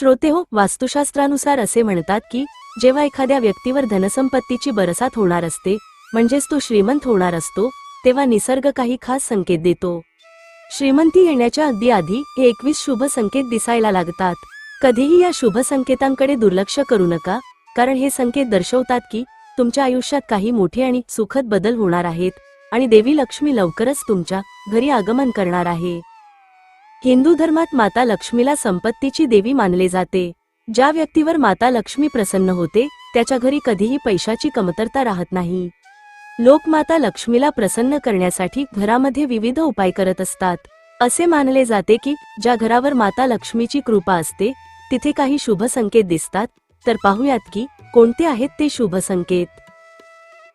श्रोते हो वास्तुशास्त्रानुसार असे म्हणतात की जेव्हा एखाद्या व्यक्तीवर धनसंपत्तीची बरसात होणार असते म्हणजेच तो श्रीमंत होणार असतो तेव्हा निसर्ग काही खास संकेत देतो. श्रीमंती येण्याच्या अगदी आधी हे एकवीस शुभ संकेत दिसायला लागतात. कधीही या शुभ संकेतांकडे दुर्लक्ष करू नका कारण हे संकेत दर्शवतात की तुमच्या आयुष्यात काही मोठे आणि सुखद बदल होणार आहेत आणि देवी लक्ष्मी लवकरच तुमच्या घरी आगमन करणार आहे. हिंदू धर्मात माता लक्ष्मीला संपत्तीची देवी मानले जाते. ज्या व्यक्तीवर माता लक्ष्मी प्रसन्न होते त्याच्या घरी कधीही पैशाची कमतरता राहत नाही. लोक माता लक्ष्मीला प्रसन्न करण्यासाठी घरामध्ये विविध उपाय करत असतात. असे मानले जाते की ज्या घरावर माता लक्ष्मीची कृपा असते तिथे काही शुभ संकेत दिसतात तर पाहूयात की कोणते आहेत ते शुभ संकेत?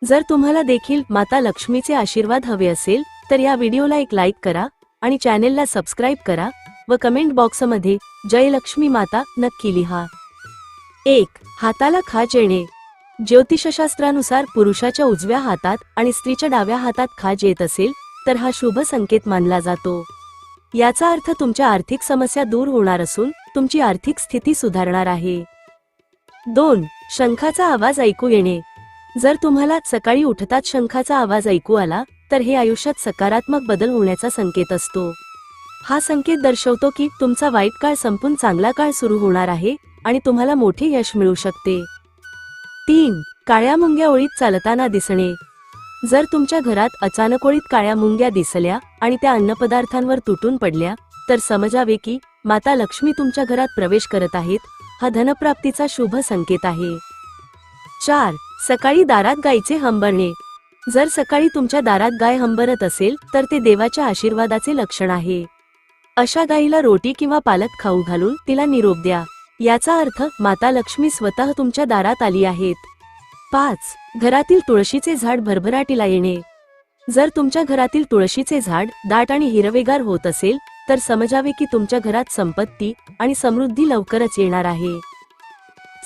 जर तुम्हाला देखील माता लक्ष्मीचे आशीर्वाद हवे असेल तर या व्हिडिओला एक लाईक करा आणि चॅनेलला सबस्क्राईब करा व कमेंट बॉक्समध्ये जयलक्ष्मी माता नक्की लिहा. एक हाताला खाज येणे. ज्योतिषशास्त्रानुसार पुरुषाच्या उजव्या हातात आणि स्त्रीच्या डाव्या हातात खाज येत असेल तर हा शुभ संकेत मानला जातो. याचा अर्थ तुमच्या आर्थिक समस्या दूर होणार असून तुमची आर्थिक स्थिती सुधारणार आहे. दोन शंखाचा आवाज ऐकू येणे. जर तुम्हाला सकाळी उठताच शंखाचा आवाज ऐकू आला तर हे आयुष्यात सकारात्मक बदल होण्याचा संकेत असतो. हा संकेत दर्शवतो की तुमचा वाईट काळ संपून चांगला काळ सुरू होणार आहे आणि तुम्हाला मोठे यश मिळू शकते. तीन काळ्या मुंग्या ओळीत चालताना दिसणे. जर तुमच्या घरात अचानक ओळीत काळ्या मुंग्या दिसल्या आणि त्या अन्नपदार्थांवर तुटून पडल्या तर समजावे की माता लक्ष्मी तुमच्या घरात प्रवेश करत आहेत हा धनप्राप्तीचा शुभ संकेत आहे. चार सकाळी दारात गायीचे हंबरणे. जर सकाळी तुमच्या दारात गाय हंबरत असेल तर ते देवाच्या आशीर्वादाचे लक्षण आहे. अशा गायीला रोटी किंवा पालक खाऊ घालून तिला निरोप द्या. याचा अर्थ माता लक्ष्मी स्वतः तुमच्या दारात आली आहेत. पाच. घरातील तुळशीचे झाड भरभराटीला येणे. जर तुमच्या घरातील तुळशीचे झाड दाट आणि हिरवेगार होत असेल तर समजावे की तुमच्या घरात संपत्ती आणि समृद्धी लवकरच येणार आहे.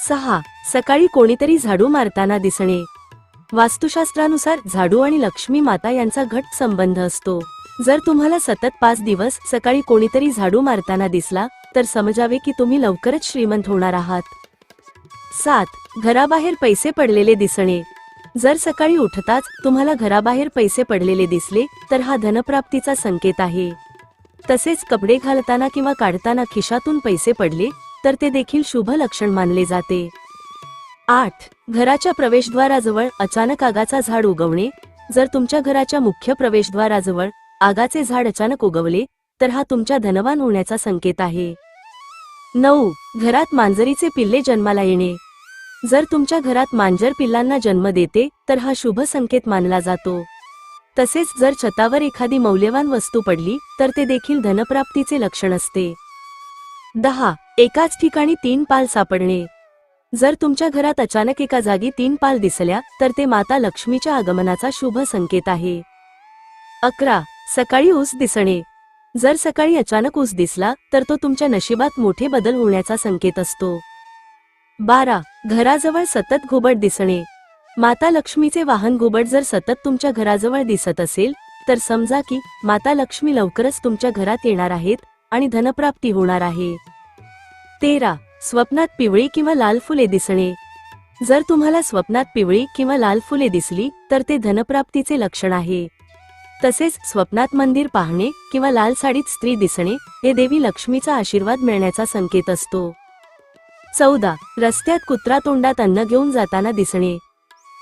सहा. सकाळी कोणीतरी झाडू मारताना दिसणे. वास्तुशास्त्रानुसार झाडू आणि लक्ष्मी माता यांचा घट संबंध असतो. जर तुम्हाला सतत पाच दिवस सकाळी कोणीतरी झाडू मारताना दिसला तर समजावे की तुम्ही लवकरच श्रीमंत होणार आहात. सात. घराबाहेर पैसे पडलेले दिसणे. जर सकाळी उठताच तुम्हाला घराबाहेर पैसे पडलेले दिसले तर हा धनप्राप्तीचा संकेत आहे. तसेच कपडे घालताना किंवा काढताना खिशातून पैसे पडले तर ते देखील शुभ लक्षण मानले जाते. आठ. घराच्या प्रवेशद्वाराजवळ अचानक आगाचा झाड उगवणे जर तुमच्या घराच्या मुख्य प्रवेशद्वाराजवळ आगाचे झाड अचानक उगवले तर हा तुमच्या धनवान होण्याचा संकेत आहे. नऊ. घरात मांजरीचे पिल्ले जन्माला येणे. जर तुमच्या घरात मांजर पिल्लांना जन्म देते तर हा शुभ संकेत मानला जातो. तसेच जर छतावर एखादी मौल्यवान वस्तू पडली तर ते देखील धनप्राप्तीचे लक्षण असते. दहा. एकाच ठिकाणी तीन पाल सापडणे. जर तुमच्या घरात अचानक एका जागी तीन पाल दिसल्या तर ते माता लक्ष्मीच्या आगमनाचा शुभ संकेत आहे. अकरा. सकाळी ऊस दिसणे. जर सकाळी अचानक ऊस दिसला तर तो तुमच्या नशिबात मोठे बदल होण्याचा संकेत असतो. बारा. घराजवळ सतत घुबड दिसणे. माता लक्ष्मीचे वाहन घुबड जर सतत तुमच्या घराजवळ दिसत असेल तर समजा की माता लक्ष्मी लवकरच तुमच्या घरात येणार आहेत आणि धनप्राप्ती होणार आहे. तेरा. स्वप्नात पिवळी किंवा लाल फुले दिसणे. जर तुम्हाला स्वप्नात पिवळी किंवा लाल फुले दिसली तर ते धनप्राप्तीचे लक्षण आहे. तसेच स्वप्नात मंदिर पाहणे किंवा लाल साडीत स्त्री दिसणे हे देवी लक्ष्मीचा आशीर्वाद मिळण्याचा संकेत असतो. चौदा. रस्त्यात कुत्रा तोंडात अन्न घेऊन जाताना दिसणे.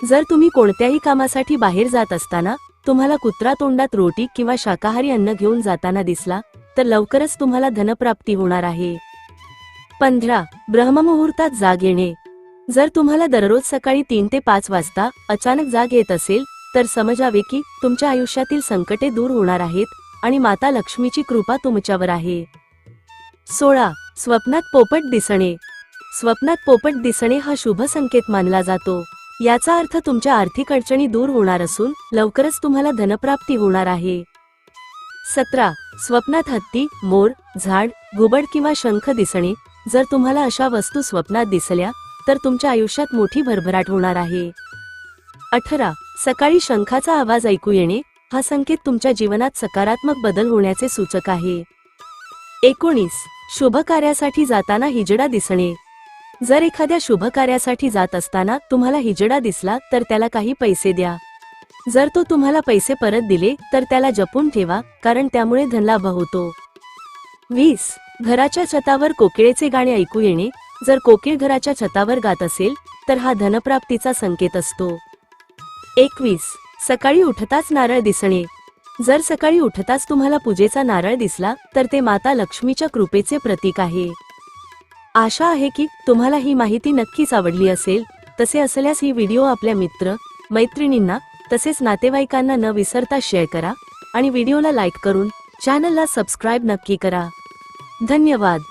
जर तुम्ही कोणत्याही कामासाठी बाहेर जात असताना तुम्हाला कुत्रा तोंडात रोटी किंवा शाकाहारी अन्न घेऊन जाताना दिसला तर लवकरच तुम्हाला धनप्राप्ती होणार आहे. पंधरा. ब्रह्ममुहूर्तात जाग येणे. जर तुम्हाला दररोज सकाळी तीन ते पाच वाजता अचानक जाग येत असेल तर समजावे की तुमच्या आयुष्यातील संकटे दूर होणार आहेत आणि माता लक्ष्मीची कृपा तुमच्यावर आहे. सोळा. स्वप्नात पोपट दिसणे. स्वप्नात पोपट दिसणे हा शुभ संकेत मानला जातो. याचा अर्थ तुमच्या आर्थिक अडचणी दूर होणार असून लवकरच तुम्हाला धनप्राप्ती होणार आहे. सतरा. स्वप्नात हत्ती मोर झाड घुबड किंवा शंख दिसणे जर तुम्हाला अशा वस्तू स्वप्नात दिसल्या तर तुमच्या आयुष्यात मोठी भरभराट होणार आहे. अठरा. सकाळी शंखाचा आवाज ऐकू येणे हा संकेत तुमच्या जीवनात सकारात्मक बदल होण्याचे सूचक आहे. एकोणीस. शुभ कार्यासाठी जाताना हिजडा दिसणे. जर एखाद्या शुभ कार्यासाठी जात असताना तुम्हाला हिजडा दिसला तर त्याला काही पैसे द्या. जर तो तुम्हाला पैसे परत दिले तर त्याला जपून ठेवा कारण त्यामुळे धनलाभ होतो. वीस. घराच्या छतावर कोकिळेचे गाणे ऐकू येणे जर कोकिळ घराच्या छतावर गात असेल तर हा धनप्राप्तीचा संकेत असतो. एकवीस. सकाळी उठताच नारळ दिसणे. जर सकाळी उठताच तुम्हाला पूजेचा नारळ दिसला तर ते माता लक्ष्मीच्या कृपेचे प्रतीक आहे. आशा आहे की तुम्हाला ही माहिती नक्कीच आवडली असेल. तसे असल्यास ही व्हिडिओ आपल्या मित्र मैत्रिणींना तसेच नातेवाईकांना न विसरता शेअर करा आणि व्हिडिओला लाईक करून चॅनलला सबस्क्राईब नक्की करा. धन्यवाद.